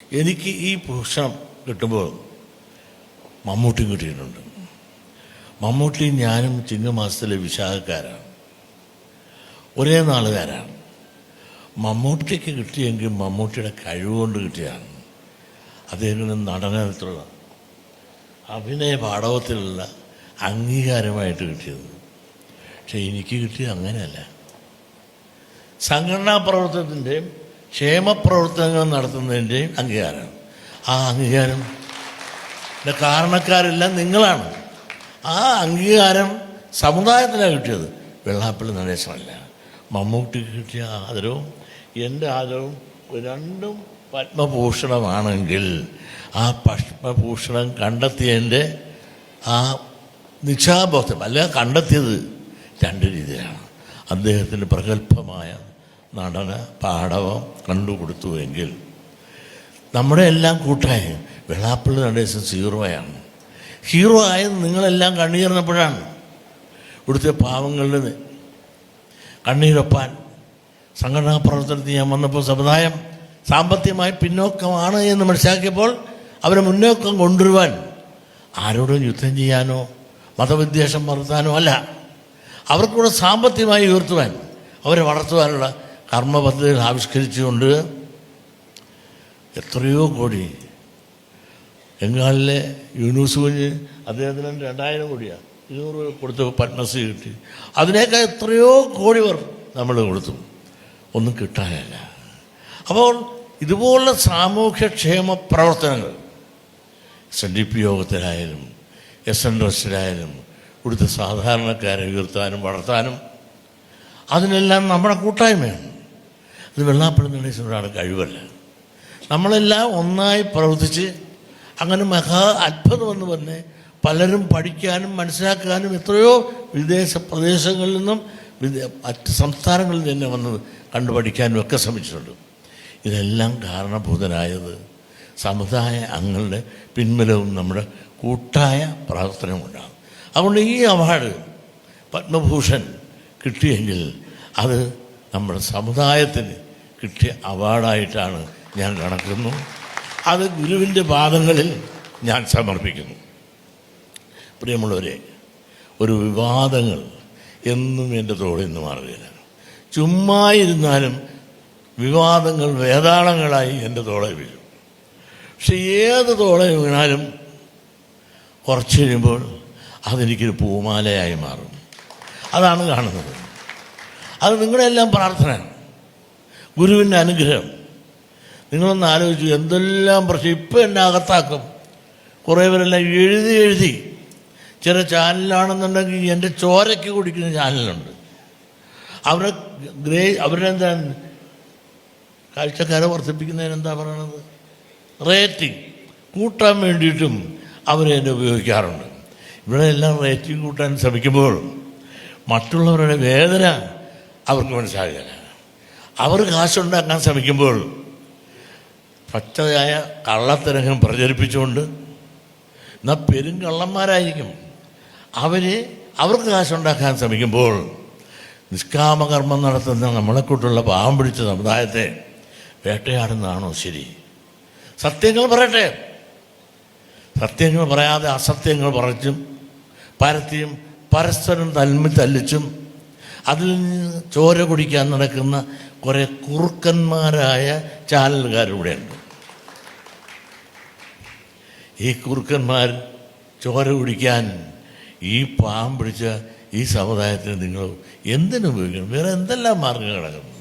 എനിക്ക് ഈ ഭൂഷണം കിട്ടുമ്പോൾ മമ്മൂട്ടിയും കിട്ടിയിട്ടുണ്ട് മമ്മൂട്ടിയും ഞാനും ചിങ്ങമാസത്തിലെ വിശാഖക്കാരാണ്. ഒരേ നാളുകാരാണ്. മമ്മൂട്ടിക്ക് കിട്ടിയെങ്കിൽ മമ്മൂട്ടിയുടെ കഴിവുകൊണ്ട് കിട്ടിയതാണ് അദ്ദേഹത്തിന് നടനത്തിലുള്ള അഭിനയ പാടവത്തിലുള്ള അംഗീകാരമായിട്ട് കിട്ടിയത്. പക്ഷെ എനിക്ക് കിട്ടിയത് അങ്ങനെയല്ല. സംഘടനാ പ്രവർത്തനത്തിന്റെയും ക്ഷേമപ്രവർത്തനങ്ങൾ നടത്തുന്നതിന്റെയും അംഗീകാരമാണ്. ആ അംഗീകാരം. എന്റെ കാരണക്കാരെല്ലാം നിങ്ങളാണ്. ആ അംഗീകാരം സമുദായത്തിനാണ് കിട്ടിയത്. വെള്ളാപ്പള്ളി നടേശനല്ല. മമ്മൂട്ടിക്ക് കിട്ടിയ ആദരവും എന്റെ ആദരവും രണ്ടും പത്മഭൂഷണമാണെങ്കിൽ ആ പത്മഭൂഷണം കണ്ടെത്തിയതിന്റെ ആ നിശാബോധം അല്ല കണ്ടെത്തിയത് രണ്ട് രീതിയിലാണ്. അദ്ദേഹത്തിന്റെ പ്രഗത്ഭമായ നടന പാടവം കണ്ടുകൊടുത്തുവെങ്കിൽ നമ്മുടെ എല്ലാം കൂട്ടായ വെള്ളാപ്പള്ളി നടേശൻ സീറോയാണ്. ഹീറോ ആയത് നിങ്ങളെല്ലാം കണ്ണീർന്നപ്പോഴാണ് ഇവിടുത്തെ പാവങ്ങളുടെ നി- കണ്ണീരൊപ്പാൻ സംഘടനാ പ്രവർത്തനത്തിൽ ഞാൻ വന്നപ്പോൾ സമുദായം സാമ്പത്തികമായി പിന്നോക്കമാണ് എന്ന് മനസ്സിലാക്കിയപ്പോൾ അവരെ മുന്നോക്കം കൊണ്ടുവരുവാൻ ആരോടും യുദ്ധം ചെയ്യാനോ മതവിദ്വേഷം വളർത്താനോ അല്ല. അവർക്കൂടെ സാമ്പത്തികമായി ഉയർത്തുവാൻ അവരെ വളർത്തുവാനുള്ള കർമ്മ പദ്ധതികൾ ആവിഷ്കരിച്ചുകൊണ്ട് എത്രയോ കോടി ബംഗാളിലെ യൂനൂസ് കുഞ്ഞ് അദ്ദേഹത്തിന് രണ്ടായിരം കോടിയാണ് ഇരുന്നൂറ് കൊടുത്ത് പത്മശ്രീ കിട്ടി. അതിനേക്കാൾ എത്രയോ കോടി പേർ നമ്മൾ കൊടുത്തു. ഒന്നും കിട്ടാനല്ല. അപ്പോൾ ഇതുപോലുള്ള സാമൂഹ്യക്ഷേമ പ്രവർത്തനങ്ങൾ എസ് എൻ ഡി പി യോഗത്തിലായാലും എസ് എൻ ട്രസ്റ്റിലായാലും ഇവിടുത്തെ സാധാരണക്കാരെ ഉയർത്താനും വളർത്താനും അതിനെല്ലാം നമ്മുടെ കൂട്ടായ്മയാണ്. ഇത് വെള്ളാപ്പള്ളി ഗണേശനോടാണ് കഴിവല്ല. നമ്മളെല്ലാം ഒന്നായി പ്രവർത്തിച്ച് അങ്ങനെ മഹാ അത്ഭുതമെന്ന് പറഞ്ഞ് പലരും പഠിക്കാനും മനസ്സിലാക്കാനും എത്രയോ വിദേശ പ്രദേശങ്ങളിൽ നിന്നും മറ്റ് സംസ്ഥാനങ്ങളിൽ തന്നെ വന്ന് കണ്ടു പഠിക്കാനും ഒക്കെ ശ്രമിച്ചിട്ടുണ്ട്. ഇതെല്ലാം കാരണഭൂതനായത് സമുദായ അംഗങ്ങളുടെ പിൻബലവും നമ്മുടെ കൂട്ടായ പ്രവർത്തനവും കൊണ്ടാണ്. അതുകൊണ്ട് ഈ അവാർഡ് പത്മഭൂഷൺ കിട്ടിയെങ്കിൽ അത് നമ്മുടെ സമുദായത്തിന് കിട്ടിയ അവാർഡായിട്ടാണ് ഞാൻ കണക്കുന്നു. അത് ഗുരുവിന്റെ പാദങ്ങളിൽ ഞാൻ സമർപ്പിക്കുന്നു. പ്രിയമുള്ളവരെ ഒരു വിവാദങ്ങൾ എന്നും എന്റെ തോളിൽ നിന്ന് മാറുകയില്ല ചുമ്മാ ഇരുന്നാലും വിവാദങ്ങൾ വേതാളങ്ങളായി എന്റെ തോളെ വീഴും. പക്ഷെ ഏത് തോളെ വീണാലും കുറച്ച് കഴിയുമ്പോൾ അതെനിക്കൊരു പൂമാലയായി മാറും. അതാണ് കാണുന്നത്. അത് നിങ്ങളുടെയെല്ലാം പ്രാർത്ഥന ഗുരുവിന്റെ അനുഗ്രഹം. നിങ്ങളൊന്ന് ആലോചിച്ചു എന്തെല്ലാം പ്രശ്നം ഇപ്പം എന്നെ അകത്താക്കും. കുറേ പേരെല്ലാം എഴുതി എഴുതി ചില ചാനലാണെന്നുണ്ടെങ്കിൽ എന്റെ ചോരയ്ക്ക് കുടിക്കുന്ന ചാനലുണ്ട്. അവരെ ഗ്രേ അവരെന്താ കാഴ്ചക്കാരെ വർദ്ധിപ്പിക്കുന്നതിന് എന്താ പറയണത്? റേറ്റിംഗ്. കൂട്ടാൻ വേണ്ടിയിട്ടും അവരെ എന്നെ ഉപയോഗിക്കാറുണ്ട്. ഇവിടെ എല്ലാം റേറ്റിംഗ് കൂട്ടാൻ ശ്രമിക്കുമ്പോൾ മറ്റുള്ളവരുടെ വേദന അവർക്ക് മനസ്സിലാകില്ല. അവർ കാശുണ്ടാക്കാൻ ശ്രമിക്കുമ്പോൾ പച്ചയായ കള്ളത്തരങ്ങൾ പ്രചരിപ്പിച്ചുകൊണ്ട് എന്നാൽ പെരുങ്കള്ളന്മാരായിരിക്കും അവർ അവർക്ക് കാശുണ്ടാക്കാൻ ശ്രമിക്കുമ്പോൾ നിഷ്കാമകർമ്മം നടത്തുന്ന നമ്മളെക്കൂട്ടുള്ള പാവം പിടിച്ച സമുദായത്തെ വേട്ടയാടുന്നതാണോ ശരി? സത്യങ്ങൾ പറയട്ടെ. സത്യങ്ങൾ പറയാതെ അസത്യങ്ങൾ പറച്ചും പരത്തിയും പരസ്പരം തല്മി തല്ലിച്ചും അതിൽ നിന്ന് ചോര കുടിക്കാൻ നടക്കുന്ന കുറേ കുറുക്കന്മാരായ ചാനലുകാരിവിടെയുണ്ട് ഈ കുറുക്കന്മാർ ചോര കുടിക്കാൻ ഈ പാവം പിടിച്ച ഈ സമുദായത്തിന് നിങ്ങൾ എന്തിനുപയോഗിക്കണം വേറെ എന്തെല്ലാം മാർഗം കിടക്കുന്നു